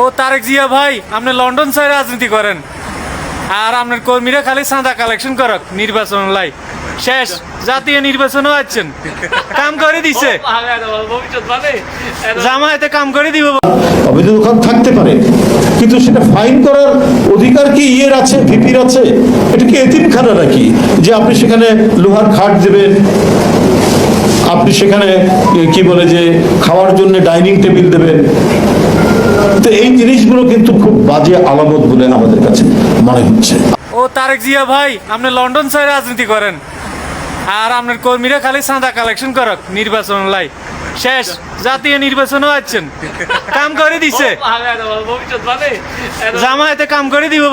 ও তারেক জিয়া ভাই আপনি London side রাজনীতি করেন। আর আপনার কর্মীরা খালি চাঁদা কালেকশন করক নির্বাচন লাই শেষ জাতীয় নির্বাচনও আছেন কাম করে দিছে। জামায়াতে কাম করে দিব। অবৈধ দোকান থাকতে পারে কিন্তু সেটা ফাইন করার অধিকার কি ইয়ের আছে ভিপির আছে? এটা কি এতিমখানা নাকি? যে আপনি সেখানে লোহার খাট দেবেন আপনি সেখানে কি বলে যে খাওয়ার জন্য ডাইনিং টেবিল দেবেন তো এই জিনিসগুলো কিন্তু খুব বাজে আলামত বলে আমাদের কাছে মনে হচ্ছে। ও তারেক জিয়া ভাই, আপনি লন্ডন শহরে রাজনীতি করেন। আর আপনার কর্মীরা খালি চাঁদা কালেকশন করক, নির্বাচন লাই শেষ। জাতীয় নির্বাচনও আছেন। কাম করে দিছে। জামায়াতে কাম করে দিব।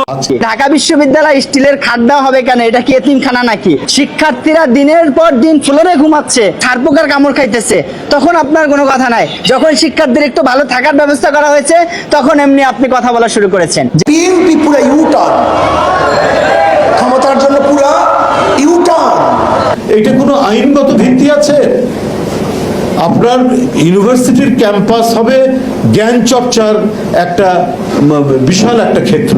ঢাকা বিশ্ববিদ্যালয় স্টিলের খাট দেওয়া হবে কেন? এটা কি এতিমখানা নাকি? শিক্ষার্থীরা দিনের পর দিন ফ্লোরে ঘুমাচ্ছে ছারপোকার কামড় খাইতেছে। তখন আপনার কোনো কথা নাই। যখন শিক্ষার্থীর একটু ভালো থাকার ব্যবস্থা করা হয়েছে তখন এমনি আপনি কথা বলা শুরু করেছেন। বিএনপি পুরা ইউটার্ন ক্ষমতার জন্য পুরা ইউটার্ন এটা কোনো আইনগত ভিত্তি আছে? আপনার ইউনিভার্সিটির ক্যাম্পাস হবে জ্ঞান চর্চার একটা বিশাল একটা ক্ষেত্র।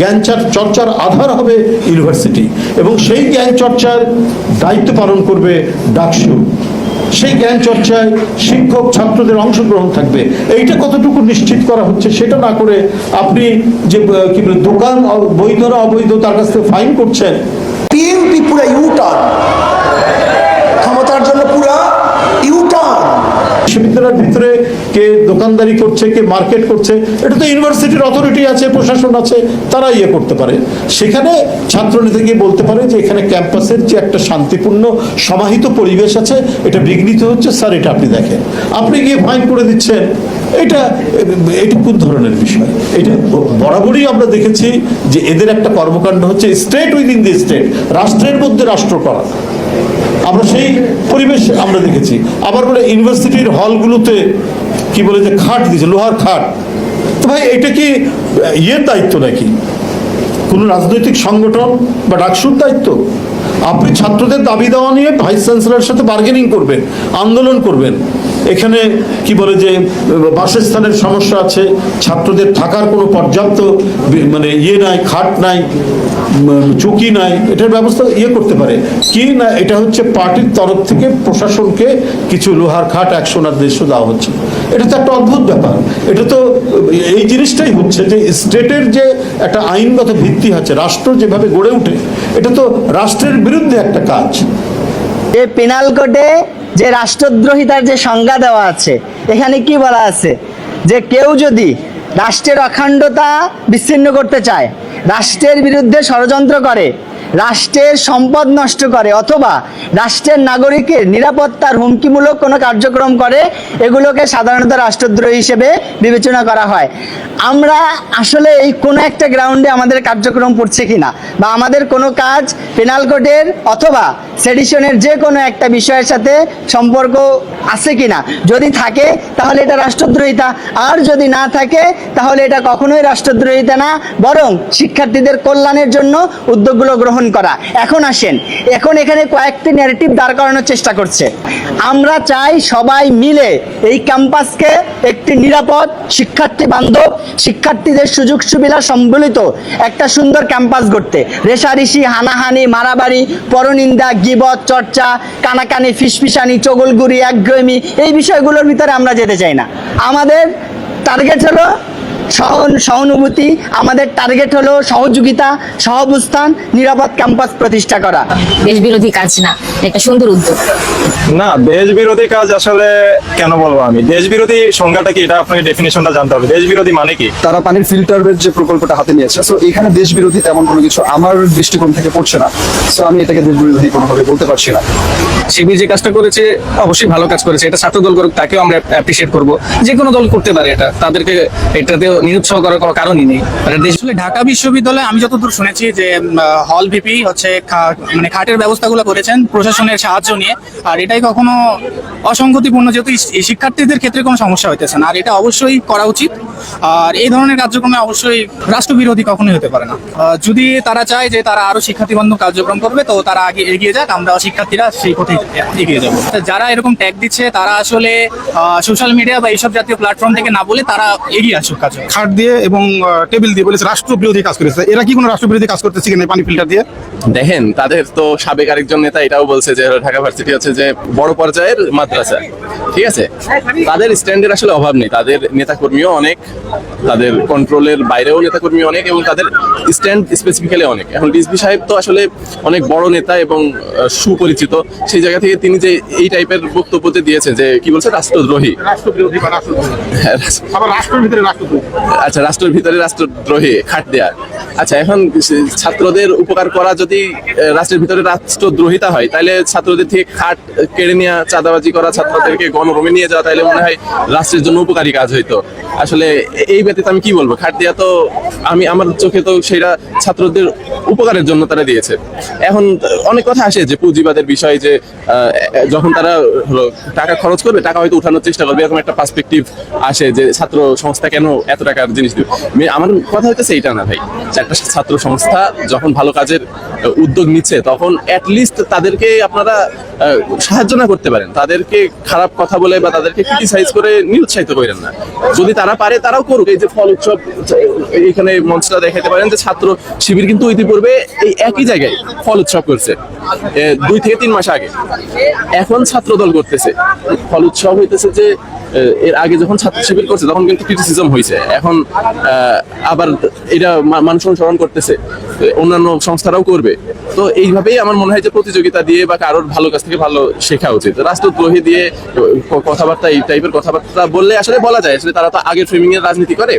জ্ঞান চর্চার আধার হবে ইউনিভার্সিটি এবং সেই জ্ঞান চর্চার দায়িত্ব পালন করবে ডাকসু। সেই জ্ঞান চর্চায় শিক্ষক ছাত্রদের অংশগ্রহণ থাকবে। এইটা কতটুকু নিশ্চিত করা হচ্ছে সেটা না করে আপনি যে কি বলে, দোকান বৈধ অবৈধ তার কাছ থেকে ফাইন করছেন। বিএনপি পুরা ক্ষমতার জন্য পুরা ইউটার্ন বিশ্ববিদ্যালয়ের ভিতরে কে দোকানদারি করছে, কে মার্কেট করছে, এটা তো ইউনিভার্সিটির অথরিটি আছে, প্রশাসন আছে তারা ইয়ে করতে পারে। সেখানে ছাত্রনেতা গিয়ে বলতে পারে যে এখানে ক্যাম্পাসের যে একটা শান্তিপূর্ণ, সমাহিত পরিবেশ আছে, এটা বিঘ্নিত হচ্ছে, স্যার, এটা আপনি দেখেন। আপনি গিয়ে ফাইন করে দিচ্ছেন, এটা এটা কোন ধরনের বিষয়? এটা বরাবরই আমরা দেখেছি যে এদের একটা কর্মকাণ্ড হচ্ছে স্টেট উইদিন দি স্টেট রাষ্ট্রের মধ্যে রাষ্ট্র করা। আমরা সেই পরিবেশ আমরা দেখেছি। আবার বলে ইউনিভার্সিটির হলগুলোতে কি বলে যে খাট দিয়েছে, লোহার খাট। তো ভাই, এটা কি ইয়ের দায়িত্ব নাকি? কোনো রাজনৈতিক সংগঠন বা ডাকসুর দায়িত্ব? আপনি ছাত্রদের দাবি দেওয়া নিয়ে ভাইস চ্যান্সেলরের সাথে বার্গেনিং করবেন, আন্দোলন করবেন। এখানে কি বলে যে, বাসস্থানের সমস্যা আছে, ছাত্রদের থাকার কোনো পর্যাপ্ত মানে ইয়ে নাই, খাট নাই চুকি নাই, এটার ব্যবস্থা ইয়ে করতে পারে। কি না, এটা হচ্ছে পার্টির তরফ থেকে প্রশাসনকে কিছু লোহার খাট একশো না দেড়শো দেওয়া হচ্ছে। এটা তো একটা অদ্ভুত ব্যাপার। এটা তো, এই জিনিসটাই হচ্ছে যে স্টেটের যে একটা আইনগত ভিত্তি আছে, রাষ্ট্র যেভাবে গড়ে ওঠে, এটা তো রাষ্ট্রের বিরুদ্ধে একটা কাজ। যে পেনাল কোডে যে রাষ্ট্রদ্রোহিতার যে সংজ্ঞা দেওয়া আছে, এখানে কি বলা আছে? যে কেউ যদি রাষ্ট্রের অখণ্ডতা বিচ্ছিন্ন করতে চায়, রাষ্ট্রের বিরুদ্ধে ষড়যন্ত্র করে রাষ্ট্রের সম্পদ নষ্ট করে অথবা রাষ্ট্রের নাগরিকের নিরাপত্তার হুমকিমূলক কোনো কার্যক্রম করে, এগুলোকে সাধারণত রাষ্ট্রদ্রোহী হিসেবে বিবেচনা করা হয়। আমরা আসলে এই কোনো একটা গ্রাউন্ডে আমাদের কার্যক্রম পড়ছে কিনা বা আমাদের কোনো কাজ পেনাল কোডের অথবা সেডিশনের যে কোনো একটা বিষয়ের সাথে সম্পর্ক আছে কিনা। যদি থাকে, তাহলে এটা রাষ্ট্রদ্রোহিতা। আর যদি না থাকে, তাহলে এটা কখনোই রাষ্ট্রদ্রোহিতা না। বরং শিক্ষার্থীদের কল্যাণের জন্য উদ্যোগগুলো গ্রহণ করা। এখন আসেন। এখন এখানে কয়েকটি ন্যারেটিভ দাঁড় করানোর চেষ্টা করছে। আমরা চাই সবাই মিলে এই ক্যাম্পাসকে একটি নিরাপদ শিক্ষার্থী বান্ধব, শিক্ষার্থীদের সুযোগ সুবিধা সম্বলিত একটা সুন্দর ক্যাম্পাস গড়তে। রেশারেশি হানাহানি, মারাবাড়ি, পরনিন্দা, গিবত, চর্চা, কানাকানি, ফিসফিসানি, চগলগুড়ি, একঘেয়েমি, এই বিষয়গুলোর ভিতরে আমরা যেতে চাই না। আমাদের টার্গেট হলো সহানুভূতি আমাদের টার্গেট হলো সহযোগিতা সহাবস্থান নিরাপদ ক্যাম্পাস প্রতিষ্ঠা করা। দেশ বিরোধী কাজ না। একটা সুন্দর উদ্যোগ। না দেশ বিরোধী কাজ আসলে কেন বলব আমি? দেশ বিরোধী সংজ্ঞাটা কি? এটা আপনাকে ডেফিনেশনটা জানতে হবে। দেশ বিরোধী মানে কি? তারা পানির ফিল্টারের যে প্রকল্পটা হাতে নিয়েছে। সো এখানে দেশ বিরোধী তেমন কোনো কিছু আমার দৃষ্টিকোণ থেকে পড়ছে না। সো আমি এটাকে দেশ বিরোধী কোনোভাবে বলতে পারছি না। শিবির যে কাজটা করেছে অবশ্যই ভালো কাজ করেছে। এটা ছাত্র দল করুক তাকেও আমরা অ্যাপ্রিসিয়েট করব। যে কোনো দল করতে পারে এটা। তাদেরকে এটাতেও নিরুৎসাহ করার কোনো কারণই নেই। মানে দেশ আসলে ঢাকা বিশ্ববিদ্যালয়ে আমি যতদূর শুনেছি যে হল ভিপি হচ্ছে খা- মানে খাটের ব্যবস্থাগুলো করেছেন। প্রশাসনের সাহায্য নিয়ে। আর এটাই কখনো অসঙ্গতিপূর্ণ যেহেতু শিক্ষার্থীদের ক্ষেত্রে কোনো সমস্যা হইতেছে না। আর এটা অবশ্যই করা উচিত। আর এই ধরনের কার্যক্রমে অবশ্যই রাষ্ট্রবিরোধী কখনোই হতে পারে না। যদি তারা চায় যে তারা আরও শিক্ষার্থী বান্ধব কার্যক্রম করবে তো তারা আগে এগিয়ে যাক আমরা শিক্ষার্থীরা সেই পথে এগিয়ে যাব। যারা এরকম ট্যাগ দিচ্ছে তারা আসলে সোশ্যাল মিডিয়া বা এইসব জাতীয় প্ল্যাটফর্ম থেকে না বলে তারা এগিয়ে আসুক কাজ। খাট দিয়ে এবং টেবিল দিয়ে বলেছে রাষ্ট্রবিরোধী কাজ করেছে। এরা কি কোনো রাষ্ট্রবিরোধী কাজ করতেছে কিনা পানি ফিল্টার দিয়ে? দেখেন তাদের তো সাবেক আরেকজন নেতা এটাও বলছে যে ঢাকা ভার্সিটি হচ্ছে যে বড় পর্যায়ের মাদ্রাসা। ঠিক আছে? তাদের স্ট্যান্ডের আসলে অভাব নেই। তাদের নেতাকর্মীও অনেক তাদের কন্ট্রোলের বাইরেও নেতাকর্মী অনেক এবং তাদের স্ট্যান্ড স্পেসিফিক্যালি অনেক। এখন ডিসবি সাহেব তো আসলে অনেক বড় নেতা এবং সুপরিচিত। সেই জায়গা থেকে তিনি যে এই টাইপের বক্তব্য যে দিয়েছে যে কি বলছে? রাষ্ট্রদ্রোহী। হ্যাঁ, আচ্ছা রাষ্ট্রের ভিতরে রাষ্ট্রদ্রোহী খাট দেয়া। আচ্ছা এখন ছাত্রদের উপকার করা যদি রাষ্ট্রের ভিতরে রাষ্ট্রদ্রোহিতা হয় তাহলে ছাত্রদের থেকে খাট কেড়ে নেওয়া চাঁদাবাজি করা, ছাত্রদেরকে গণরুমে নিয়ে যাওয়া তাহলে মনে হয় রাষ্ট্রের জন্য উপকারী কাজ হইতো। আসলে এই ব্যতীত আমি কি বলব? খাট দেওয়া তো আমি, আমার চোখে তো সেটা ছাত্রদের উপকারের জন্য তারা দিয়েছে। এখন অনেক কথা আসে যে পুঁজিবাদের বিষয় যে যখন তারা টাকা খরচ করবে, টাকা হয়তো উঠানোর চেষ্টা করবে, এরকম একটা পার্সপেক্টিভ আসে যে ছাত্র সংস্থা কেন এত টাকার জিনিস দিবে? আমার কথা হইতেছে এইটা না ভাই একটা ছাত্র সংস্থা যখন ভালো কাজের উদ্যোগ নিচ্ছে, তখন অ্যাটলিস্ট তাদেরকে আপনারা সাহায্য না করতে পারেন। তাদেরকে খারাপ কথা বলে বা তাদেরকে ক্রিটিসাইজ করে নিরুৎসাহিত করেন না। যদি তারা পারে, তারাও করুক। এই যে ফল উৎসব এখানে মঞ্চটা দেখাতে পারেন যে ছাত্র শিবির কিন্তু ইতিপূর্বে এই একই জায়গায় ফল উৎসব করছে। দুই থেকে তিন মাস আগে। এখন ছাত্র দল করতেছে। ফল উৎসব হইতেছে যে এর আগে যখন ছাত্র শিবির করছে, তখন কিন্তু ক্রিটিসিজম হয়েছে। এখন আবার এটা মানুষ অনুসরণ করতেছে। অন্যান্য সংস্থারাও করবে। তো এইভাবেই আমার মনে হয় যে প্রতিযোগিতা দিয়ে বা কারোর ভালো কাছ থেকে ভালো শেখা উচিত। রাষ্ট্রদ্রোহী দিয়ে কথাবার্তা, এই টাইপের কথাবার্তা বললে আসলে বলা যায়। আসলে তারা তো আগের ফ্রেমিং এর রাজনীতি করে।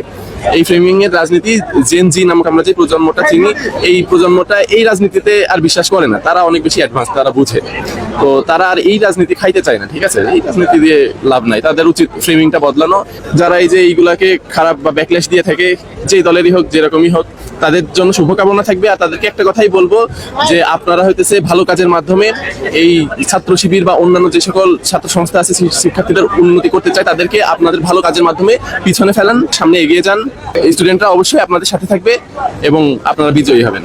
এই ফ্রেমিং এর রাজনীতি জেন জি নামক আমরা যে প্রজন্মটা চিনি, এই প্রজন্মটা এই রাজনীতিতে আর বিশ্বাস করে না। তারা অনেক বেশি অ্যাডভান্স তারা বুঝে। তো তারা আর এই রাজনীতি খাইতে চায় না, ঠিক আছে? এই রাজনীতি দিয়ে লাভ নাই। তাদের উচিত ফ্রেমিংটা বদলানো। যারা এই যে এইগুলাকে খারাপ বা ব্যাকলেশ দিয়ে থাকে, যেই দলেরই হোক, যেরকমই হোক, তাদের জন্য শুভকামনা থাকবে। আর তাদেরকে একটা কথাই বলব যে, আপনারা হইতেছে ভালো কাজের মাধ্যমে এই ছাত্র শিবির বা অন্যান্য যে সকল ছাত্র সংস্থা আছে শিক্ষার্থীদের উন্নতি করতে চায়, তাদেরকে আপনাদের ভালো কাজের মাধ্যমে পিছনে ফেলান, সামনে এগিয়ে যান। স্টুডেন্টরা অবশ্যই আপনাদের সাথে থাকবে এবং আপনারা বিজয়ী হবেন।